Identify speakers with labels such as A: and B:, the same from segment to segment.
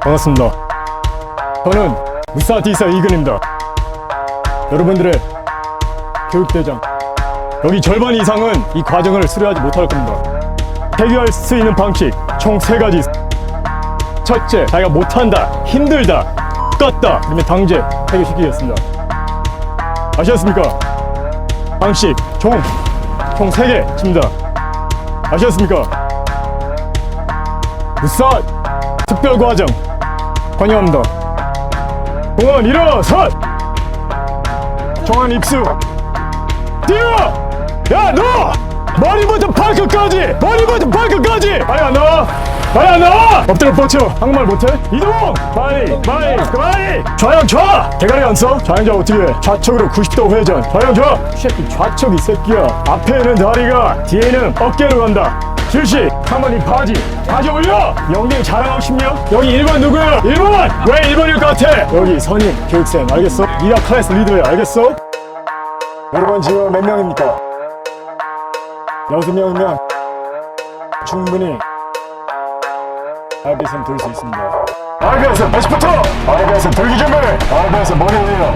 A: 반갑습니다. 저는 무사티사 이근입니다. 여러분들의 교육대장. 여기 절반 이상은 이 과정을 수료하지 못할 겁니다. 해결할 수 있는 방식 총 세 가지. 첫째, 자기가 못한다, 힘들다, 똑같다, 그러면 당제 해결시키겠습니다. 아시겠습니까? 방식 총, 총 세 개입니다. 아시겠습니까? 무사 특별 과정. 환영합니다. 공원 일어서 정한 입수. 뛰어! 야 너! 머리부터 발끝까지! 머리부터 발끝까지! 빨리 안 나와! 빨리 안 나와! 엎드려 뻗쳐. 한국말 못해? 이동 빨리 빨리 빨리! 좌양 좌 대가리 안써? 좌양 좌 어떻게 해? 좌측으로 90도 회전. 좌양 좌 새끼 좌측 이 새끼야. 앞에는 다리가 뒤에는 어깨로 간다 실시. 한번 이 바지. 바지 올려. 영님 자랑하고 싶냐 여기 1번 누구야? 1번. 왜 1번일 것 같아? 여기 선임 교육생 알겠어? 네가 클래스 리더야 알겠어? 여러분 지금 몇 명입니까? 여섯 명이면 충분히 RBS는 돌수 있습니다. RBS 다시부터 RBS 돌기 준비 RBS 머리 올려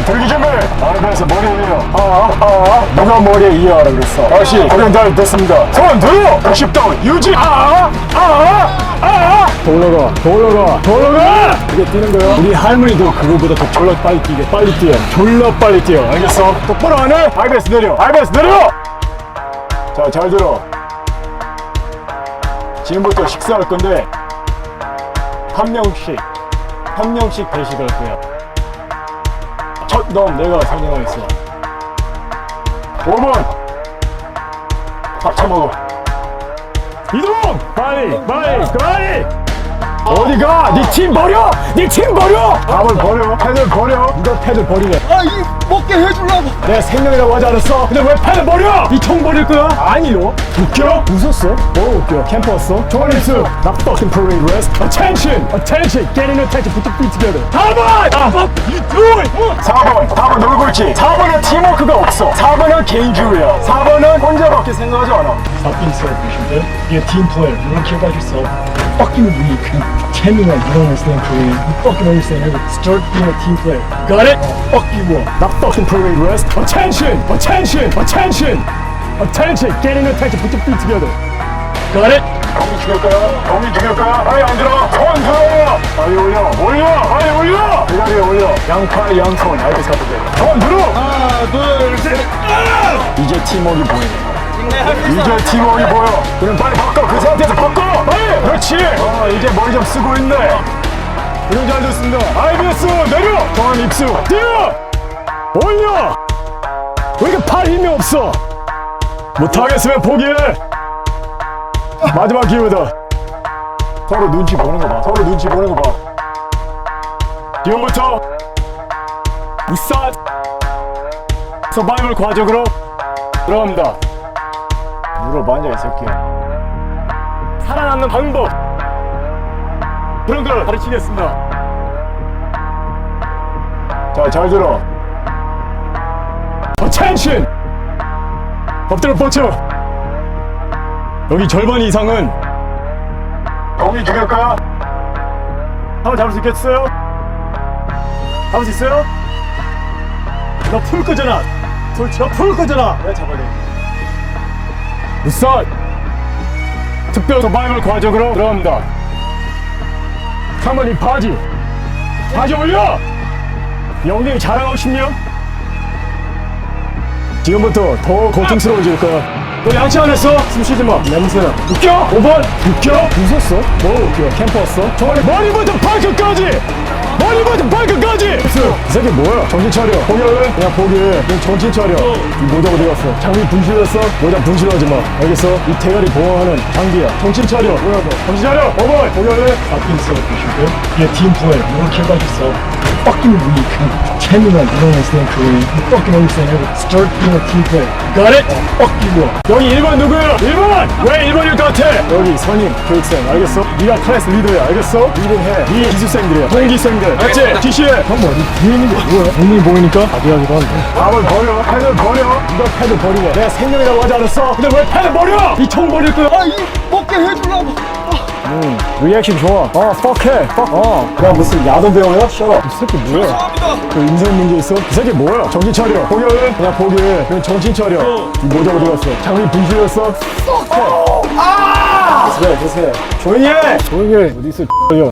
A: RBS 내려 RBS 돌기 준비 RBS 머리 올려. 아아 아 누가 머리에 이어하라 그랬어? 다시 고령 잘 됐습니다. 손 들어! 90도 유지! 아아아아아. 더 올라가 더 올라가 더 올라가! 이게 뛰는 거야? 우리 할머니도 그거보다 더 졸라 빨리 뛰게 빨리 뛰어. 졸라 빨리 뛰어. 알겠어? 똑바로 안해! RBS 내려 RBS 내려! 자 잘 들어. 지금부터 식사할 건데 한 명씩 한 명씩 배식을 할 거야. 첫넌 내가 설명하겠어. 5번 밥 처먹어. 이동 빨리! 빨리! 빨리 어디가? 네 팀 버려! 네 팀 버려! 밥을 버려? 펜을 버려? 누가 펜을 버리래?
B: 아, 이 먹게 해주려고.
A: 내 생명이라고 하지 않았어? 근데 왜 펜을 버려? 이 총 버릴 거야? 아니요. 웃겨? 웃었어? 뭐 웃겨? 캠프 왔어? 입술. Not fucking parade rest. Attention! Attention! Getting attention. Put the feet together. 4번! 아, fuck you doing? 4번. 4번 놀고 있지? 4번은 팀워크가 없어. 4번은 개인주의야. 4번은 혼자밖에 생각하지 않아.
C: Fucking selfish, You're a team player. Care about yourself. Fucking weak. Pretending like you don't understand Korean. You fucking understand everything. Start being a team player. Got it? Fuck you up.
A: Not fucking parade rest. Attention! Attention! Attention! Attention! Getting attention. Put your feet together.
C: Got it?
A: 경기 죽일 거야? 경기 죽일 거야? 빨리 안 들어! 손 들어! 빨리 올려! 올려! 빨리 올려! 대가리에 올려! 양팔 양손 알겠어 어떻게 손 들어!
B: 하나, 둘, 셋.
A: 이제 팀워크 보이네 이제 팀워크 보여 그럼 빨리 바꿔 그 상태에서 바꿔 그렇지. 아 이제 머리 좀 쓰고 있네. 그럼 잘 됐습니다. IBS 내려! 정한 입수. 뛰어! 올려! 왜 이렇게 팔 힘이 없어? 못하겠으면 포기해. 마지막 기회다. 서로 눈치 보는 거 봐. 서로 눈치 보는 거 봐. 지금부터 우사 서바이벌 과정으로 들어갑니다. 물어봤냐 이 새끼야 살아남는 방법. 그런 걸 가르치겠습니다. 자 잘 들어. Attention 엎드려 뻗쳐. 여기 절반 이상은 경기 죽일 거야? 한번 잡을 수 있겠어요? 잡을 수 있어요? 너 풀 거잖아. 솔직히 풀 거잖아. 내가 잡아야 돼. 무사 특별 서바이벌 과정으로 들어갑니다. 이 바지 바지 올려. 영웅이 자랑하고 싶냐? 지금부터 더 고통스러워질 거야. 너 양치 안 했어? 숨 쉬지 마. 냄새나. 웃겨? 5번. 웃겨? 웃었어? 뭐 웃겨? 캠프 왔어? 정말 머리부터 발끝까지! 이 새끼 뭐야? 정신 차려. 포기할래? 그냥 포기해. 넌 정신 차려. 이 모자 어디 갔어? 장비 분실했어? 모자 분실하지 마. 알겠어? 이 대가리 보호하는 장비야. 정신 차려. 뭐야 너? 정신 차려. 어머니 포기할래?
C: You're a team player. You don't care about yourself. Fucking weak. Pretending like you don't understand Korean. You fucking understand everything. Start being a team player. Got it? Fuck you up.
A: 여기 1번 누구야? 1번! 왜 1번일 것 같아? 여기 선임 교육생 알겠어? 네가 클래스 리더야 알겠어? 리딩 해 네 기술생들이야 동기생들 알지? 지시해 형 머리 뒤에 있는 게 뭐야? 눈이 보이니까 아기하기도 한데 밥을 버려 펜을 버려 누가 펜을 버리래 내가 생명이라고 하지 않았어? 근데 왜 펜을 버려? 이총 버릴 거야?
B: 아, 이 먹게
A: 음, 리액션 좋아. 어, fuck 해. fuck. 어.
C: 야 무슨 야동 배우야? Shut up
A: 이 새끼 뭐야?
B: 죄송합니다.
A: 그 인생 문제 있어? 이 새끼 뭐야? 정신 차려. 포기해. 그냥 포기해. 그냥 정신 차려. 이 모자 어디 갔어? 장미 분실했어?
C: 그래 그래 조용히 해
A: 조용히 해. 어디 있어, X야.